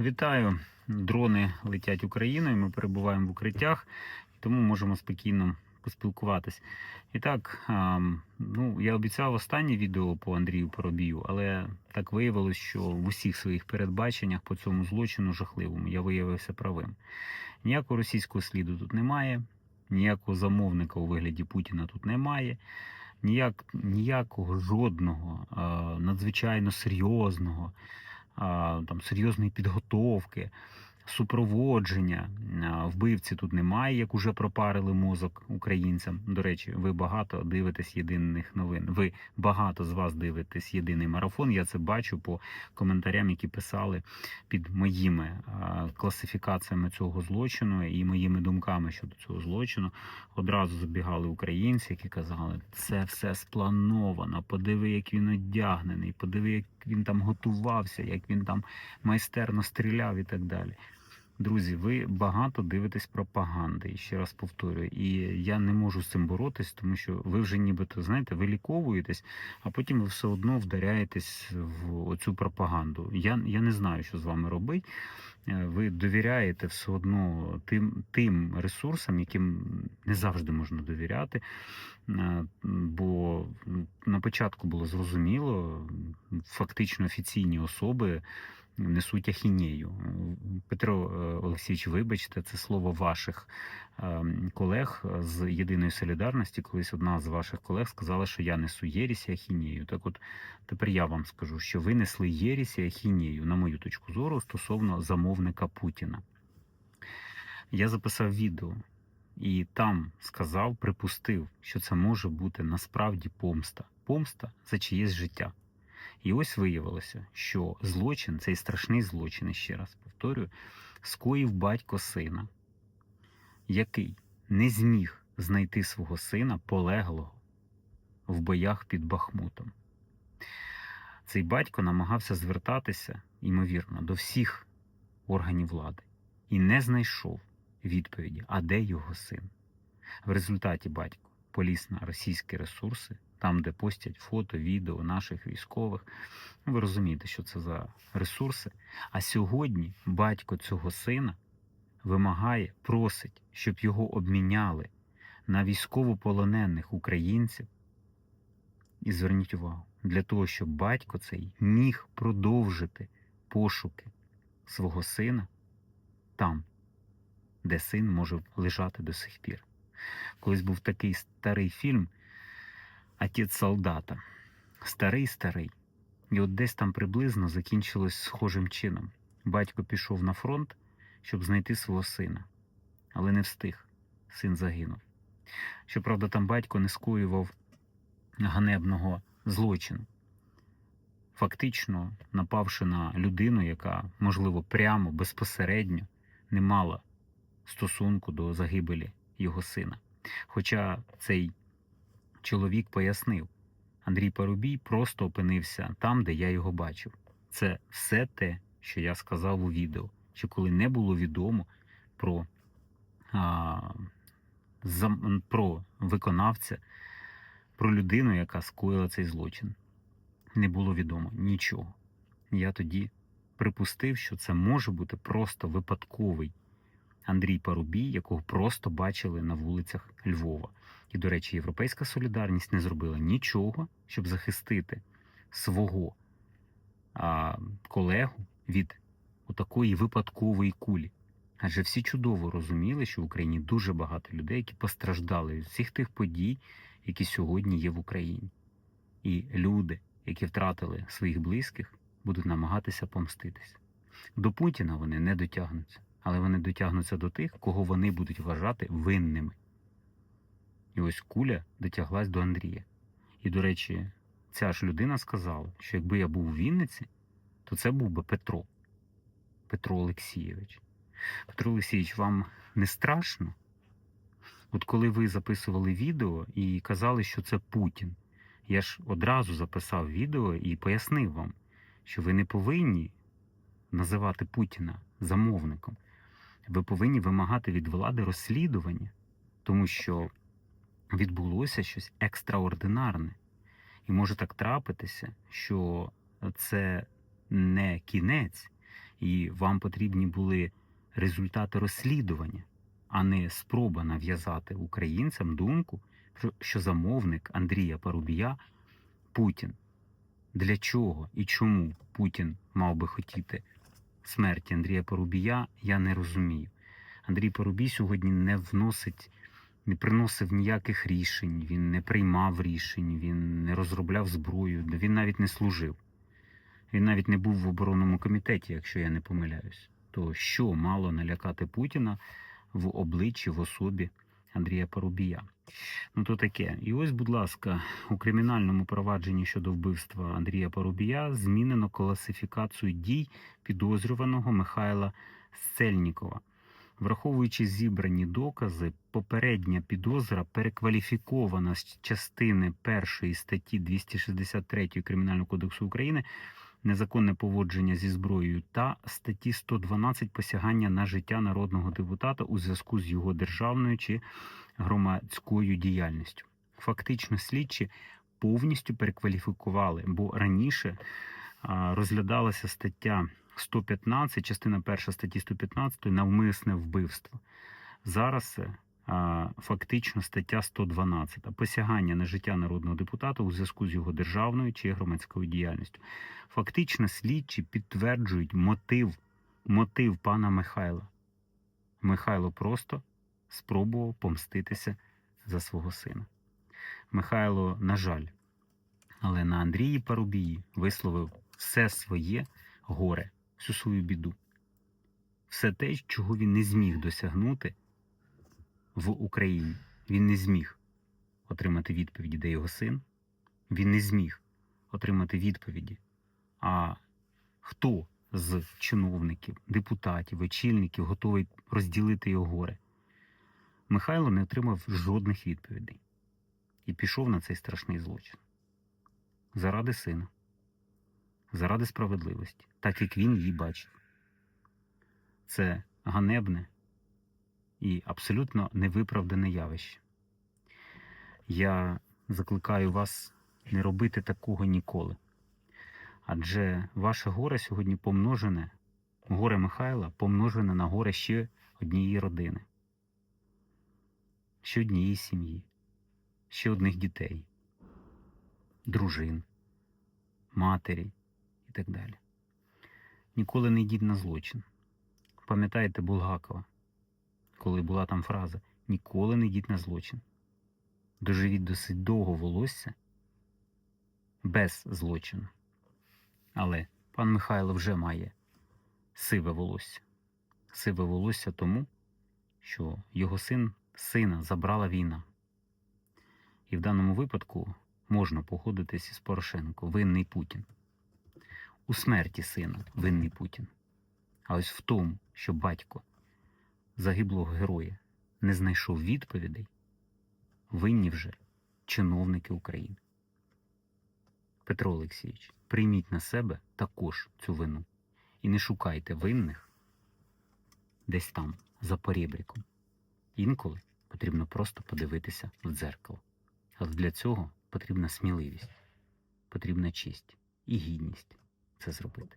Вітаю! Дрони летять Україною. Ми перебуваємо в укриттях, тому можемо спокійно поспілкуватись. І так, ну я обіцяв останнє відео по Андрію Поробію, але так виявилось, що в усіх своїх передбаченнях по цьому злочину жахливому я виявився правим. Ніякого російського сліду тут немає, ніякого замовника у вигляді Путіна тут немає. Ніяк, ніякого жодного а, надзвичайно серйозного там серйозної підготовки, супроводження. Вбивці тут немає, як уже пропарили мозок українцям. До речі, ви багато дивитесь єдиних новин. Ви багато з вас дивитесь єдиний марафон. Я це бачу по коментарям, які писали під моїми класифікаціями цього злочину і моїми думками щодо цього злочину. Одразу забігали українці, які казали, це все сплановано. Подиви, як він одягнений, подиви, як він там готувався, як він там майстерно стріляв і так далі. Друзі, ви багато дивитесь пропаганди, і ще раз повторюю, і я не можу з цим боротись, тому що ви вже нібито знаєте, виліковуєтесь, а потім ви все одно вдаряєтесь в оцю пропаганду. Я, я не знаю, що з вами робити. Е, Ви довіряєте все одно тим, тим ресурсам, яким не завжди можна довіряти. Е, Бо на початку було зрозуміло, фактично офіційні особи несуть ахінею. Петро е, Олексійович, вибачте, це слово ваших е, колег з єдиної солідарності. Колись одна з ваших колег сказала, що я несу єрість і ахінею. Так от тепер я вам скажу, що ви несли єрість і ахінею, на мою точку зору, стосовно замовника Путіна. Я записав відео і там сказав, припустив, що це може бути насправді помста. Помста за чиєсь життя. І ось виявилося, що злочин, цей страшний злочин, ще раз повторюю, скоїв батько сина, який не зміг знайти свого сина полеглого в боях під Бахмутом. Цей батько намагався звертатися, ймовірно, до всіх органів влади і не знайшов відповіді, а де його син. В результаті батько поліз на російські ресурси, там, де постять фото, відео наших військових. Ну, Ви розумієте, що це за ресурси. А сьогодні батько цього сина вимагає, просить, щоб його обміняли на військовополонених українців. І зверніть увагу, для того, щоб батько цей міг продовжити пошуки свого сина там, де син може лежати до сих пір. Колись був такий старий фільм Отець солдата. Старий старий. І от десь там приблизно закінчилось схожим чином. Батько пішов на фронт, щоб знайти свого сина, але не встиг. Син загинув. Щоправда, там батько не скоював ганебного злочину, фактично напавши на людину, яка, можливо, прямо безпосередньо не мала стосунку до загибелі його сина. Хоча цей чоловік пояснив, Андрій Парубій просто опинився там, де я його бачив. Це все те, що я сказав у відео, що коли не було відомо про, а, зам, про виконавця, про людину, яка скоїла цей злочин. Не було відомо нічого. Я тоді припустив, що це може бути просто випадковий Андрій Парубій, якого просто бачили на вулицях Львова. І, до речі, Європейська солідарність не зробила нічого, щоб захистити свого а, колегу від отакої випадкової кулі. Адже всі чудово розуміли, що в Україні дуже багато людей, які постраждали від всіх тих подій, які сьогодні є в Україні. І люди, які втратили своїх близьких, будуть намагатися помститися. До Путіна вони не дотягнуться, але вони дотягнуться до тих, кого вони будуть вважати винними. І ось куля дотяглась до Андрія. І, до речі, ця ж людина сказала, що якби я був у Вінниці, то це був би Петро. Петро Олексійович. Петро Олексійович, вам не страшно? От коли ви записували відео і казали, що це Путін, я ж одразу записав відео і пояснив вам, що ви не повинні називати Путіна замовником. Ви повинні вимагати від влади розслідування, тому що відбулося щось екстраординарне. І може так трапитися, що це не кінець, І вам потрібні були результати розслідування, а не спроба нав'язати українцям думку, що- замовник Андрія Парубія Путін. Для чого і чому Путін мав би хотіти смерті Андрія Парубія, я не розумію. Андрій Парубій сьогодні не вносить, не приносив ніяких рішень, він не приймав рішень, він не розробляв зброю, він навіть не служив. Він навіть не був в оборонному комітеті, якщо я не помиляюсь. То що мало налякати Путіна в обличчі, в особі Андрія Парубія? Ну то таке. І ось, будь ласка, у кримінальному провадженні щодо вбивства Андрія Парубія змінено класифікацію дій підозрюваного Михайла Сцельнікова. Враховуючи зібрані докази, попередня підозра перекваліфікована з частини першої статті 263 Кримінального кодексу України незаконне поводження зі зброєю та статті 112 посягання на життя народного депутата у зв'язку з його державною чи громадською діяльністю. Фактично, слідчі повністю перекваліфікували, бо раніше розглядалася стаття 115, частина перша статті 115 навмисне вбивство. Зараз а, фактично стаття 112 посягання на життя народного депутата у зв'язку з його державною чи громадською діяльністю. Фактично, слідчі підтверджують мотив, мотив пана Михайла. Михайло просто спробував помститися за свого сина. Михайло, на жаль, але на Андрії Парубії висловив все своє горе, всю свою біду, все те, чого він не зміг досягнути в Україні. Він не зміг отримати відповіді, де його син. Він не зміг отримати відповіді. А хто з чиновників, депутатів, очільників готовий розділити його горе? Михайло не отримав жодних відповідей і пішов на цей страшний злочин. Заради сина, заради справедливості, так як він її бачив. Це ганебне і абсолютно невиправдане явище. Я закликаю вас не робити такого ніколи. Адже ваше горе сьогодні помножене, горе Михайла помножене на горе ще однієї родини, ще однієї сім'ї, ще одних дітей, дружин, матері і так далі. Ніколи не йдіть на злочин. Пам'ятаєте Булгакова, коли була там фраза Ніколи не йдіть на злочин. Доживіть досить довго волосся без злочину. Але пан Михайло вже має сиве волосся. Сиве волосся тому, що його син сина забрала війна. І в даному випадку можна погодитися з Порошенко, винний Путін. У смерті сина винний Путін. А ось в тому, що батько загиблого героя не знайшов відповідей, винні вже чиновники України. Петро Олексійович, прийміть на себе також цю вину і не шукайте винних десь там, за порібриком. Інколи потрібно просто подивитися в дзеркало. Але для цього потрібна сміливість, потрібна честь і гідність це зробити.